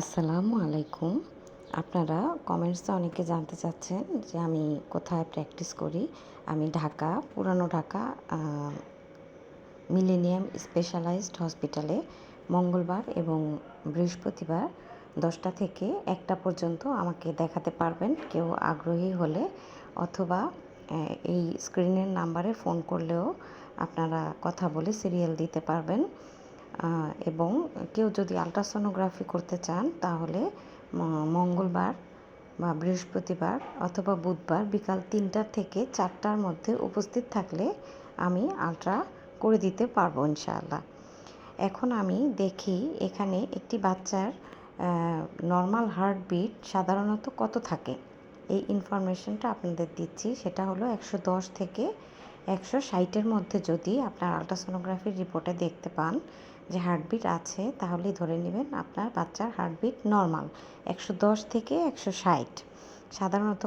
আসসালামু আলাইকুম। আপনারা কমেন্টসে অনেকে জানতে চাচ্ছেন যে আমি কোথায় প্র্যাকটিস করি। আমি ঢাকা, পুরানো ঢাকা মিলেনিয়াম স্পেশালাইজড হসপিটালে মঙ্গলবার এবং বৃহস্পতিবার দশটা থেকে একটা পর্যন্ত আমাকে দেখাতে পারবেন। কেউ আগ্রহী হলে অথবা এই স্ক্রিনের নাম্বারে ফোন করলেও আপনারা কথা বলে সিরিয়াল দিতে পারবেন। এবং কেউ যদি আলট্রাসোনোগ্রাফি করতে চান, তাহলে মঙ্গলবার বা বৃহস্পতিবার অথবা বুধবার বিকাল তিনটার থেকে চারটার মধ্যে উপস্থিত থাকলে আমি আলট্রা করে দিতে পারব ইনশাআল্লাহ। এখন আমি দেখি এখানে একটি বাচ্চার নর্মাল হার্টবিট সাধারণত কত থাকে? এই ইনফরমেশনটা আপনাদের দিচ্ছি, সেটা হলো একশো দশ থেকে একশো ষাটের মধ্যে যদি আপনার আলট্রাসোনোগ্রাফির রিপোর্টে দেখতে পান যে হার্টবিট আছে, তাহলেই ধরে নেবেন আপনার বাচ্চার হার্টবিট নর্মাল, একশো দশ থেকে একশো ষাট। সাধারণত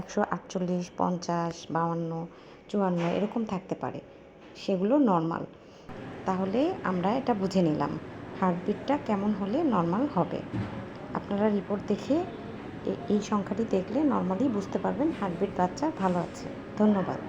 একশো আটচল্লিশ, পঞ্চাশ বাউান্ন চুয়ান্ন এরকম থাকতে পারে, সেগুলো নর্মাল। তাহলে আমরা এটা বুঝে নিলাম, হার্টবিটটা কেমন হলে নর্মাল হবে। আপনারা রিপোর্ট দেখে এই সংখ্যাটি দেখলে নর্মালি বুঝতে পারবেন হার্টবিট বাচ্চা ভালো আছে। ধন্যবাদ।